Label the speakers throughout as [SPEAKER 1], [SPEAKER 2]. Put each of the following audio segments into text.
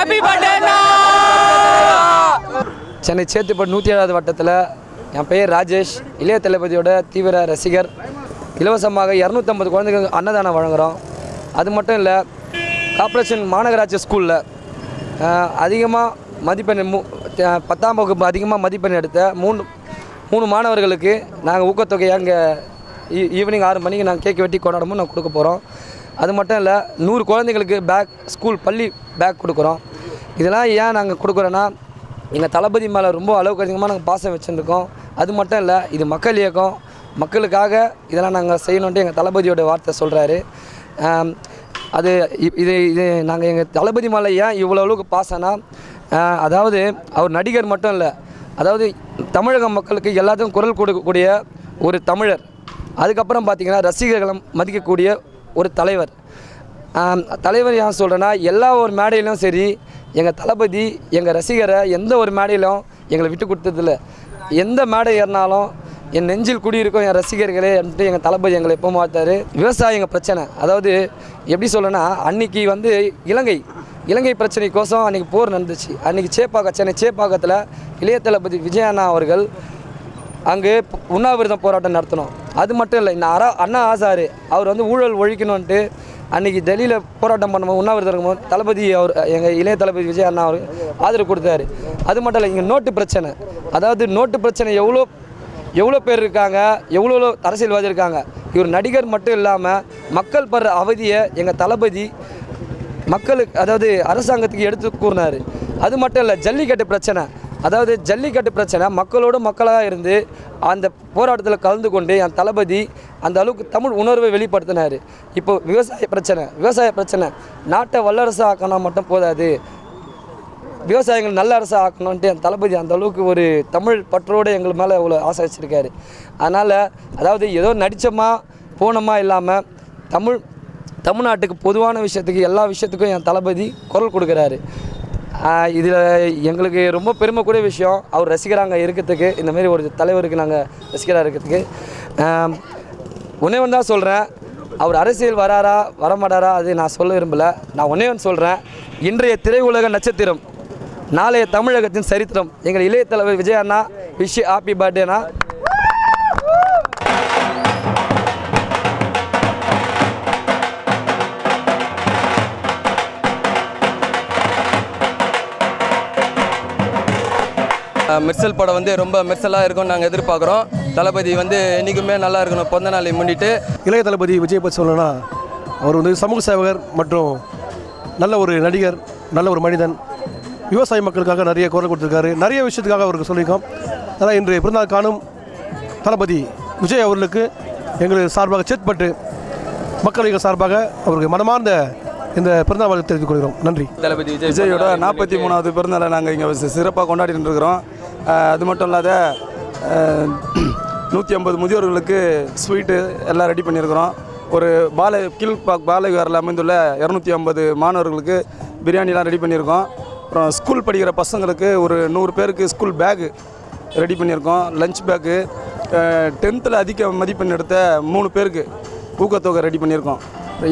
[SPEAKER 1] Happy birthday
[SPEAKER 2] Chennai Chetpet நூற்றி ஏழாவது வட்டத்தில் என் பெயர் ராஜேஷ். இளைய தளபதியோட தீவிர ரசிகர். இலவசமாக இரநூத்தம்பது குழந்தைங்களுக்கு அன்னதானம் வழங்குகிறோம் அது மட்டும் இல்லை கார்ப்பரேஷன் மாநகராட்சி ஸ்கூலில் அதிகமாக மதிப்பெண் மு பத்தாம் வகுப்பு அதிகமாக மதிப்பெண் எடுத்த மூணு மூணு மாணவர்களுக்கு நாங்கள் ஊக்கத்தொகையை அங்கே ஈவினிங் ஆறு மணிக்கு நாங்கள் கேக் வெட்டி கொண்டாடமும் நாங்கள் கொடுக்க போகிறோம் அது மட்டும் இல்லை நூறு குழந்தைங்களுக்கு பேக் ஸ்கூல் பள்ளி பேக் கொடுக்குறோம். இதெல்லாம் ஏன் நாங்கள் கொடுக்குறோன்னா எங்கள் தளபதி மேலே ரொம்ப அளவுக்கு அதிகமாக நாங்கள் பாசம் வச்சுருக்கோம் அது மட்டும் இல்லை இது மக்கள் இயக்கம். மக்களுக்காக இதெல்லாம் நாங்கள் செய்யணுன்ட்டு எங்கள் தளபதியோட வார்த்தை சொல்கிறாரு அது இது இது நாங்கள் எங்கள் தளபதி மேலே ஏன் இவ்வளோ அளவுக்கு பாசம்னா அதாவது அவர் நடிகர் மட்டும் இல்லை அதாவது தமிழக மக்களுக்கு எல்லாத்துக்கும் குரல் கொடுக்கக்கூடிய ஒரு தமிழர். அதுக்கப்புறம் பார்த்தீங்கன்னா ரசிகர்களை மதிக்கக்கூடிய ஒரு தலைவர். தலைவர் ஏன் சொல்கிறேன்னா எல்லா ஒரு மேடையிலும் சரி எங்கள் தளபதி எங்கள் ரசிகரை எந்த ஒரு மேடையிலும் எங்களை விட்டு கொடுத்ததில்ல. எந்த மேடை ஏறினாலும் என் நெஞ்சில் குடியிருக்கும் என் ரசிகர்களே என்று எங்கள் தளபதி எங்களை எப்போ மாற்றார் விவசாயிங்க பிரச்சனை. அதாவது எப்படி சொல்லணும்னா அன்னைக்கு வந்து இலங்கை இலங்கை பிரச்சனைக்கோசம் அன்றைக்கி போர் நடந்துச்சு. அன்றைக்கி சேப்பாக்கம் சென்னை சேப்பாக்கத்தில் இளைய தளபதி விஜயண்ணா அவர்கள் அங்கு உண்ணாவிரதம் போராட்டம் நடத்தினோம் அது மட்டும் இல்லை இந்த அரா அண்ணா ஆசாரு அவர் வந்து ஊழல் ஒழிக்கணுன்ட்டு அன்றைக்கி டெல்லியில் போராட்டம் பண்ணும்போது உண்ணாவிரதம் இருக்கும்போது தளபதி அவர் எங்கள் இளைய தளபதி விஜய் அண்ணா அவர் ஆதரவு கொடுத்தாரு. அது மட்டும் இல்லை இங்கே நோட்டு பிரச்சனை. அதாவது நோட்டு பிரச்சனை எவ்வளோ எவ்வளோ பேர் இருக்காங்க எவ்வளோ அரசியல்வாதி இருக்காங்க. இவர் நடிகர் மட்டும் இல்லாமல் மக்கள் படுற அவதியை எங்கள் தளபதி மக்களுக்கு அதாவது அரசாங்கத்துக்கு எடுத்து கூறினார். அது மட்டும் இல்லை ஜல்லிக்கட்டு பிரச்சனை. அதாவது ஜல்லிக்கட்டு பிரச்சனை மக்களோட மக்களாக இருந்து அந்த போராட்டத்தில் கலந்து கொண்டு என் தளபதி அந்த அளவுக்கு தமிழ் உணர்வை வெளிப்படுத்தினார். இப்போ விவசாய பிரச்சனை விவசாய பிரச்சனை. நாட்டை வல்லரசு ஆக்கினா மட்டும் போதாது. விவசாயிகள் நல்ல அரசு ஆக்கணுன்ட்டு என் தளபதி அந்த அளவுக்கு ஒரு தமிழ் பற்றோடு எங்கள் மேலே இவ்வளோ ஆசை வச்சுருக்காரு. அதனால் அதாவது ஏதோ நடித்தோமா போனோமா இல்லாமல் தமிழ் தமிழ்நாட்டுக்கு பொதுவான விஷயத்துக்கு எல்லா விஷயத்துக்கும் என் தளபதி குரல் கொடுக்குறாரு. இதில் எங்களுக்கு ரொம்ப பெருமைக்கூடிய விஷயம். அவர் ரசிகராங்க இருக்கிறதுக்கு இந்தமாரி ஒரு தலைவருக்கு நாங்கள் ரசிகராக இருக்கிறதுக்கு. ஒன்றே ஒன்று தான் சொல்கிறேன் அவர் அரசியல் வராரா வரமாட்டாரா அது நான் சொல்ல விரும்பல. நான் ஒன்றே ஒன்று சொல்கிறேன் இன்றைய திரையுலக நட்சத்திரம் நாளைய தமிழகத்தின் சரித்திரம். எங்கள் இளைய தலைவர் விஜய் அண்ணா விஷ் ஹாப்பி பர்த்டேனா
[SPEAKER 3] மெர்சல் படம் வந்து ரொம்ப மெர்சலாக இருக்கும்னு நாங்கள் எதிர்பார்க்குறோம். தளபதி வந்து என்றைக்குமே நல்லா இருக்கணும். பிறந்த நாளை முன்னிட்டு.
[SPEAKER 4] இளைய தளபதி விஜய் பற்றி சொல்லணும்னா அவர் வந்து சமூக சேவகர் மற்றும் நல்ல ஒரு நடிகர் நல்ல ஒரு மனிதன். விவசாய மக்களுக்காக நிறைய குரல் கொடுத்துருக்காரு. நிறைய விஷயத்துக்காக அவருக்கு சொல்லியிருக்கோம். அதனால் இன்று பிறந்தநாள் காணும் தளபதி விஜய் அவர்களுக்கு எங்களுக்கு சார்பாக சேத்பட்டு மக்களுக்கு சார்பாக அவருக்கு மனமார்ந்த இந்த பிறந்தநாள் தெரிவித்துக் கொள்கிறோம். நன்றி.
[SPEAKER 3] தளபதி விஜய்
[SPEAKER 5] விஜயோட நாற்பத்தி மூணாவது பிறந்தநாளை நாங்கள் இங்கே சிறப்பாக கொண்டாடிட்டு இருக்கிறோம். அது மட்டும் இல்லாத நூற்றி ஐம்பது முதியோர்களுக்கு ஸ்வீட்டு எல்லாம் ரெடி பண்ணியிருக்கிறோம். ஒரு பால கீழ்பாக் பாலவிகாரில் அமைந்துள்ள இரநூத்தி ஐம்பது மாணவர்களுக்கு பிரியாணிலாம் ரெடி பண்ணியிருக்கோம். அப்புறம் ஸ்கூல் படிக்கிற பசங்களுக்கு ஒரு நூறு பேருக்கு ஸ்கூல் பேகு ரெடி பண்ணியிருக்கோம். லஞ்ச் பேக்கு டென்த்தில் அதிக மதிப்பெண் எடுத்த மூணு பேருக்கு ஊக்கத்தொகை ரெடி பண்ணியிருக்கோம்.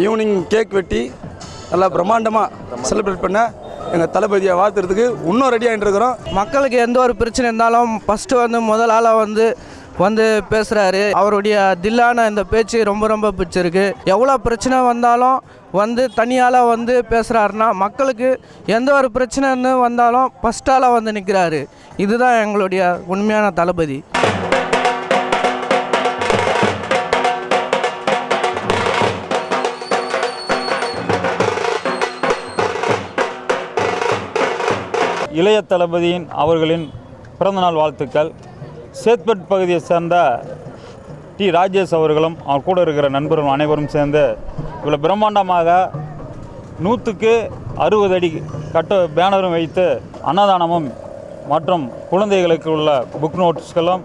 [SPEAKER 5] ஈவினிங் கேக் வெட்டி நல்லா பிரம்மாண்டமாக செலிப்ரேட் பண்ண எங்கள் தளபதியை வாழ்த்துறதுக்கு இன்னும் ரெடி ஆகிட்டு இருக்கிறோம்.
[SPEAKER 6] மக்களுக்கு எந்த ஒரு பிரச்சனை இருந்தாலும் ஃபஸ்ட்டு வந்து முதல் ஆளாக வந்து வந்து பேசுகிறாரு அவருடைய தில்லான இந்த பேச்சு ரொம்ப ரொம்ப பிடிச்சிருக்கு. எவ்வளோ பிரச்சனை வந்தாலும் வந்து தனியால் வந்து பேசுகிறாருன்னா மக்களுக்கு எந்த ஒரு பிரச்சனைன்னு வந்தாலும் ஃபஸ்ட்டால் வந்து நிற்கிறாரு இதுதான் எங்களுடைய உண்மையான தளபதி.
[SPEAKER 7] இளைய தளபதியின் அவர்களின் பிறந்தநாள் வாழ்த்துக்கள். சேத்பட் பகுதியை சேர்ந்த டி. ராஜேஷ் அவர்களும் அவர் கூட இருக்கிற நண்பர்களும் அனைவரும் சேர்ந்து இவ்வளோ பிரம்மாண்டமாக நூற்றுக்கு அறுபது அடி கட்ட பேனரும் வைத்து அன்னதானமும் மற்றும் குழந்தைகளுக்கு உள்ள புக் நோட்ஸ்களும்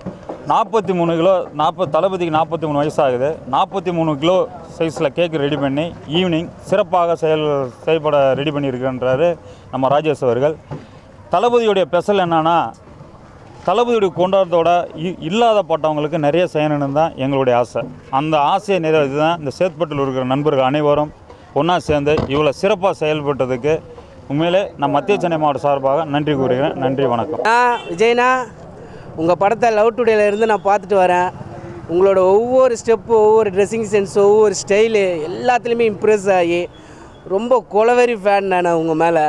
[SPEAKER 7] நாற்பத்தி மூணு கிலோ நாற்பது தளபதிக்கு நாற்பத்தி மூணு வயசாகுது. நாற்பத்தி மூணு கிலோ சைஸில் கேக் ரெடி பண்ணி ஈவினிங் சிறப்பாக செயல் செயல்பட ரெடி பண்ணியிருக்கின்றாரு நம்ம ராஜேஷ் அவர்கள். தளபதியுடைய ஸ்பெஷல் என்னன்னா தளபதியுடைய கொண்டாடத்தோட இ- இல்லாத பட்டவங்களுக்கு நிறைய செய்யணும்னு தான் எங்களுடைய ஆசை. அந்த ஆசையை நிறைவேற்றி தான் இந்த சேத்பட்டில் இருக்கிற நண்பர்கள் அனைவரும் ஒன்றா சேர்ந்து இவ்வளோ சிறப்பாக செயல்பட்டதுக்கு உண்மையிலே நான் மத்திய சென்னை மாவட்ட சார்பாக நன்றி கூறுகிறேன். நன்றி வணக்கம்.
[SPEAKER 1] நான் விஜய்னா உங்கள் படத்தை லவ் டுடேலேருந்து நான் பார்த்துட்டு வரேன். உங்களோட ஒவ்வொரு ஸ்டெப்பு ஒவ்வொரு ட்ரெஸ்ஸிங் சென்ஸ் ஒவ்வொரு ஸ்டைலு எல்லாத்துலேயுமே இம்ப்ரெஸ் ஆகி ரொம்ப கொலவெரி ஃபேன் நான் உங்கள் மேலே.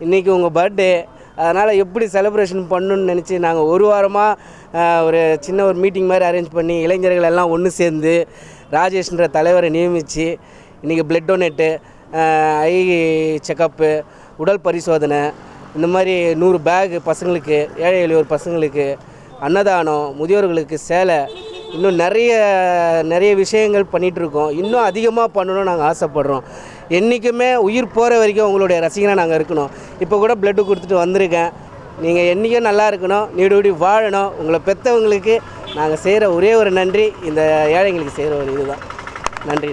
[SPEAKER 1] இன்றைக்கி உங்கள் பர்த்டே அதனால் எப்படி செலிப்ரேஷன் பண்ணணும்னு நினச்சி நாங்கள் ஒரு வாரமாக ஒரு சின்ன ஒரு மீட்டிங் மாதிரி அரேஞ்ச் பண்ணி இளைஞர்கள் எல்லாம் ஒன்று சேர்ந்து ராஜேஷ்ன்ற தலைவரை நியமித்து இன்றைக்கி பிளட் டொனேட்டு ஐ செக்கப்பு உடல் பரிசோதனை இந்த மாதிரி நூறு பேக் பசங்களுக்கு ஏழை எளியோர் பசங்களுக்கு அன்னதானம் முதியோர்களுக்கு சேலை இன்னும் நிறைய நிறைய விஷயங்கள் பண்ணிகிட்ருக்கோம் இன்னும் அதிகமாக பண்ணணும்னு நாங்கள் ஆசைப்படுறோம். என்றைக்குமே உயிர் போகிற வரைக்கும் உங்களுடைய ரசிகனாக நாங்கள் இருக்கணும். இப்போ கூட பிளட்டு கொடுத்துட்டு வந்திருக்கேன். நீங்கள் என்றைக்கும் நல்லா இருக்கணும். நீடுபடி வாழணும். உங்களை பெற்றவங்களுக்கு நாங்கள் செய்கிற ஒரே ஒரு நன்றி. இந்த ஏழைங்களுக்கு செய்கிற ஒரு இதுதான். நன்றி.